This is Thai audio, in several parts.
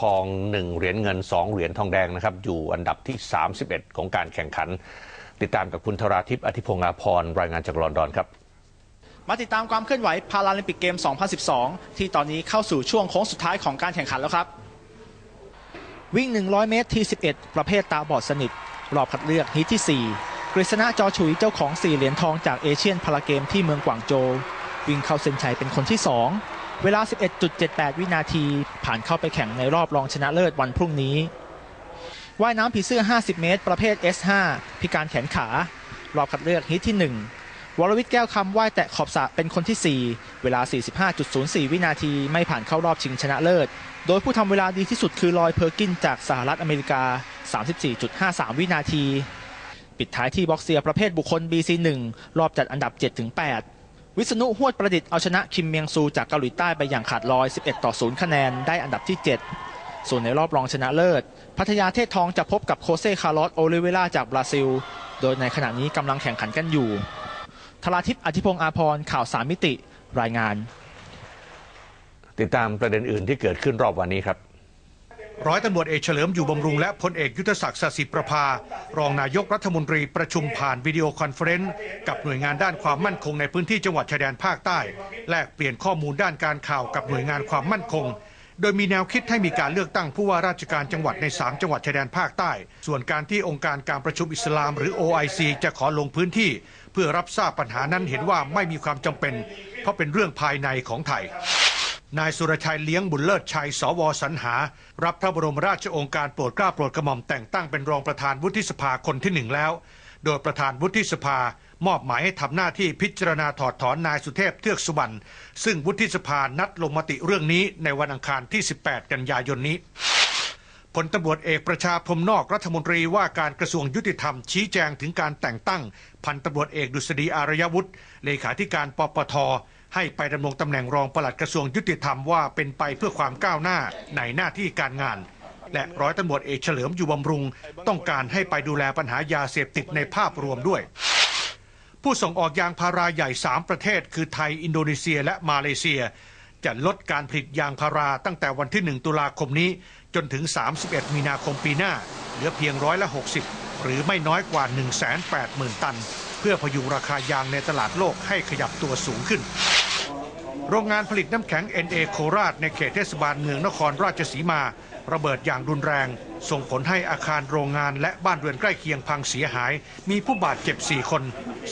ทอง 1 เหรียญเงิน 2 เหรียญทองแดงนะครับ อยู่อันดับที่ 31 ของการแข่งขัน ติดตามกับคุณธราทิพย์อธิพงษ์อาพรรายงานจากลอนดอนครับมาติดตามความเคลื่อนไหวพาราลิมปิกเกม 2012 ที่ตอนนี้เข้าสู่ช่วงโค้งสุดท้ายของการแข่งขันแล้วครับ วิ่ง 100 เมตรที่ 11 ประเภทตาบอดสนิท รอบคัดเลือกฮีทที่ 4 กฤษณะจอฉุยเจ้าของ 4 เหรียญทองจากเอเชียนพาราเกมที่เมืองกวางโจว วิ่งเข้าเส้นชัยเป็นคนที่ 2 เวลา 11.78 วินาทีผ่านเข้าไปแข่งในรอบรองชนะเลิศวันพรุ่งนี้ว่ายน้ำผีเสื้อ 50 เมตร ประเภท S5 พิการแขนขา รอบคัดเลือกฮีทที่ 1 วรวิทย์แก้วคำว่ายแตะขอบสระเป็นคนที่ 4 เวลา 45.04 วินาทีไม่ผ่านเข้ารอบชิงชนะเลิศ โดยผู้ทำเวลาดีที่สุดคือลอยเพอร์กินจากสหรัฐอเมริกา 34.53 วินาที ปิดท้ายที่บ็อกเซียประเภทบุคคล BC1 รอบจัดอันดับ 7-8 วิษณุหวดประดิษฐ์เอาชนะคิมเมียงซูจากเกาหลีใต้ไปอย่างขาดลอย 11 ต่อ 0 คะแนนได้อันดับที่ 7 ส่วนในรอบรองชนะเลิศ พัทยาเทศทองจะพบกับโคเซคาร์ลอสโอลิเวล่าจากบราซิล โดยในขณะนี้กำลังแข่งขันกันอยู่ธราทิพย์อธิพงษ์อาพรข่าวสามมิติรายงาน ติดตามประเด็นอื่นที่เกิดขึ้นรอบวันนี้ครับ ร้อยตำรวจเอกเฉลิมอยู่บำรุงและพลเอกยุทธศักดิ์สสิประภา รองนายกรัฐมนตรีประชุมผ่านวิดีโอคอนเฟรนซ์กับหน่วยงานด้านความมั่นคงในพื้นที่จังหวัดชายแดนภาคใต้ แลกเปลี่ยนข้อมูลด้านการข่าวกับหน่วยงานความมั่นคง โดยมีแนวคิดให้มีการเลือกตั้งผู้ว่าราชการจังหวัดใน 3 จังหวัดชายแดนภาคใต้ ส่วนการที่องค์การการประชุมอิสลาม หรือ OIC จะขอลงพื้นที่ เพื่อรับทราบปัญหานั้นเห็นว่าไม่มีความจำเป็น เพราะเป็นเรื่องภายในของไทย นายสุรชัยเลี้ยงบุญเลิศชัย สวสรรหา รับพระบรมราชโองการโปรดเกล้าโปรดกระหม่อมแต่งตั้งเป็นรองประธานวุฒิสภาคนที่หนึ่งแล้ว โดยประธานวุฒิสภามอบหมายให้ทำหน้าที่พิจารณาถอดถอนนายสุเทพเทือกสุบรรณซึ่งวุฒิสภานัดลงมติเรื่องนี้ในวันอังคารที่ 18 กันยายนนี้พลตำรวจเอกประชาพรมนอกรัฐมนตรีว่าการกระทรวงยุติธรรมชี้แจงถึงการแต่งตั้ง พันตำรวจเอกดุษฎีอารยวุฒิเลขาธิการปปท ให้ไปดำรงตำแหน่งรองปลัดกระทรวงยุติธรรมว่าเป็นไปเพื่อความก้าวหน้าในหน้าที่การงาน และร้อยตำรวจเอกเฉลิมอยู่บำรุง ต้องการให้ไปดูแลปัญหายาเสพติดในภาพรวมด้วย ผู้ส่งออกยางพาราใหญ่ 3 ประเทศ คือไทย อินโดนีเซียและมาเลเซีย จะลดการผลิตยางพาราตั้งแต่วันที่ 1 ตุลาคมนี้ จนถึง 31 มีนาคมปีหน้า เหลือเพียงร้อยละ60 หรือไม่น้อยกว่า 180,000 ตัน เพื่อพยุงราคายางในตลาดโลกให้ขยับตัวสูงขึ้น โรงงานผลิตน้ำแข็ง NA โคราชในเขตเทศบาลเมืองนครราชสีมา ระเบิดอย่างรุนแรง ส่งผลให้อาคารโรงงานและบ้านเรือนใกล้เคียงพังเสียหาย มีผู้บาดเจ็บ 4 คน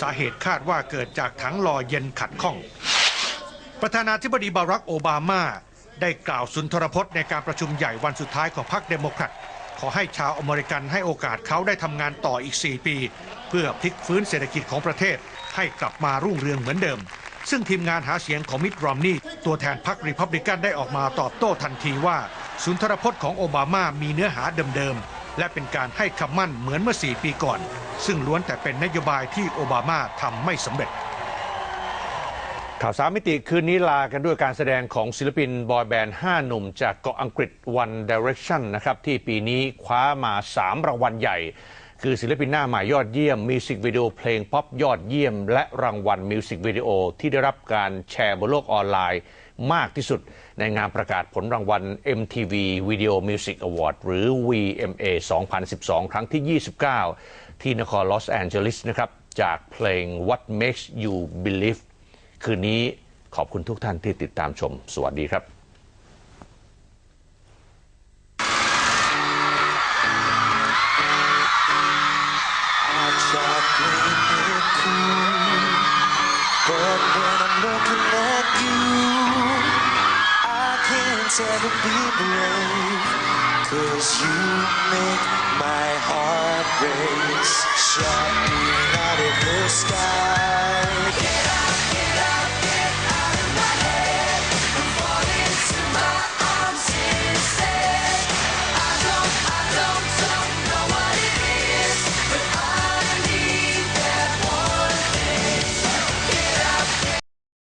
สาเหตุคาดว่าเกิดจากถังหล่อเย็นขัดข้อง ประธานาธิบดีบารักโอบามา ได้กล่าวสุนทรพจน์ในการประชุมใหญ่วันสุดท้ายของพรรคเดโมแครตขอให้ชาวอเมริกันให้โอกาสเขาได้ทำงานต่ออีก 4 ปี เพื่อพลิกฟื้นเศรษฐกิจของประเทศให้กลับมารุ่งเรืองเหมือนเดิม ซึ่งทีมงานหาเสียงของมิตรรอมนี่ตัวแทนพรรครีพับลิกันได้ออกมาตอบโต้ทันทีว่า สุนทรพจน์ของโอบามามีเนื้อหาเดิมๆ และเป็นการให้คำมั่นเหมือนเมื่อ 4 ปีก่อน ซึ่งล้วนแต่เป็นนโยบายที่โอบามาทำไม่สำเร็จ ข่าวสามมิติคืนนี้ลากันด้วยการแสดงของศิลปินบอยแบนด์ 5 หนุ่มจากเกาะอังกฤษ One Direction นะครับที่ปีนี้คว้ามา 3 รางวัลใหญ่ คือศิลปินหน้าใหม่ยอดเยี่ยมมิวสิกวิดีโอเพลงป๊อปยอดเยี่ยม และรางวัลมิวสิกวิดีโอที่ได้รับการแชร์บนโลกออนไลน์มากที่สุดในงานประกาศผลรางวัล MTV Video Music Award หรือ VMA 2012 ครั้งที่ 29 ที่นครลอสแอนเจลิสนะครับ จากเพลง What Makes You Believe คืนนี้ขอบคุณทุกท่านที่ติดตามชม สวัสดีครับ but when I'm looking at you, I can't ever be brave. Cause you make my heart race, shining out of the sky.